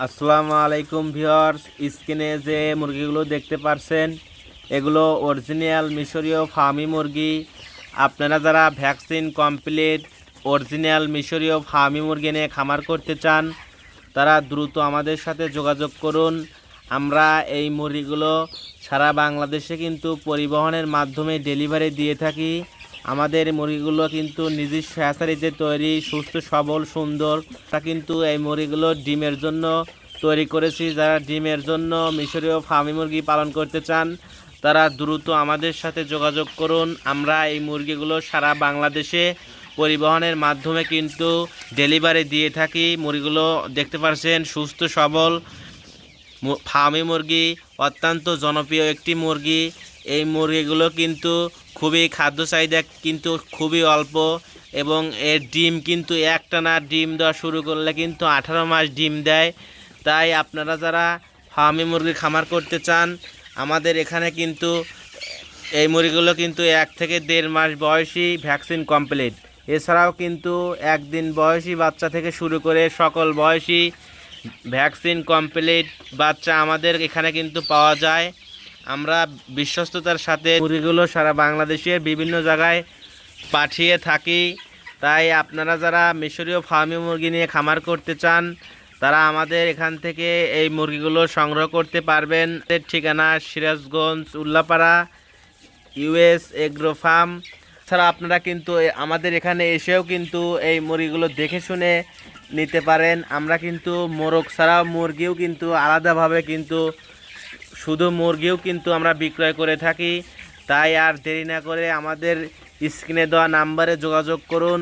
আসসালামু আলাইকুম ভিউয়ার্স, স্ক্রিনে যে মুরগিগুলো দেখতে পারছেন, এগুলো অরিজিনাল মিশরীয় ফার্মি মুরগি। আপনারা যারা ভ্যাকসিন কমপ্লিট অরিজিনাল মিশরীয় ফার্মি মুরগি নিয়ে খামার করতে চান, তারা দ্রুত আমাদের সাথে যোগাযোগ করুন। আমরা এই মুরগিগুলো সারা বাংলাদেশে কিন্তু পরিবহনের মাধ্যমে ডেলিভারি দিয়ে থাকি। আমাদের মুরগিগুলো কিন্তু নিজস্ব হ্যাচারিতে তৈরি, সুস্থ, সবল, সুন্দর। তা কিন্তু এই মুরগিগুলো ডিমের জন্য তৈরি করেছি। যারা ডিমের জন্য মিশরীয় ফার্মি মুরগি পালন করতে চান, তারা দ্রুত আমাদের সাথে যোগাযোগ করুন। আমরা এই মুরগিগুলো সারা বাংলাদেশে পরিবহনের মাধ্যমে কিন্তু ডেলিভারি দিয়ে থাকি। মুরগিগুলো দেখতে পাচ্ছেন সুস্থ, সবল। ফার্মি মুরগি অত্যন্ত জনপ্রিয় একটি মুরগি। এই মুরগিগুলো কিন্তু খুবই খাদ্য চাহিদা কিন্তু খুবই অল্প এবং এর ডিম কিন্তু একটানা ডিম দেওয়া শুরু করলে কিন্তু আঠারো মাস ডিম দেয়। তাই আপনারা যারা ফার্মি মুরগি খামার করতে চান, আমাদের এখানে কিন্তু এই মুরগিগুলো কিন্তু এক থেকে দেড় মাস বয়সী ভ্যাকসিন কমপ্লিট। এছাড়াও কিন্তু একদিন বয়সী বাচ্চা থেকে শুরু করে সকল বয়সী ভ্যাকসিন কমপ্লিট বাচ্চা আমাদের এখানে কিন্তু পাওয়া যায়। আমরা বিশ্বস্ততার সাথে মুরগিগুলো সারা বাংলাদেশের বিভিন্ন জায়গায় পাঠিয়ে থাকি। তাই আপনারা যারা মিশরীয় ফার্মি মুরগি নিয়ে খামার করতে চান, তারা আমাদের এখান থেকে এই মুরগিগুলো সংগ্রহ করতে পারবেন। এর ঠিকানা Sirajganj, Ullapara, US agro farm. ছাড়া আপনারা কিন্তু আমাদের এখানে এসেও কিন্তু এই মুরগিগুলো দেখে শুনে নিতে পারেন। আমরা কিন্তু মোরগ ছাড়াও মুরগিও কিন্তু আলাদাভাবে কিন্তু শুধু মুরগিও কিন্তু আমরা বিক্রয় করে থাকি। তাই আর দেরি না করে আমাদের স্ক্রিনে দেওয়া নাম্বারে যোগাযোগ করুন।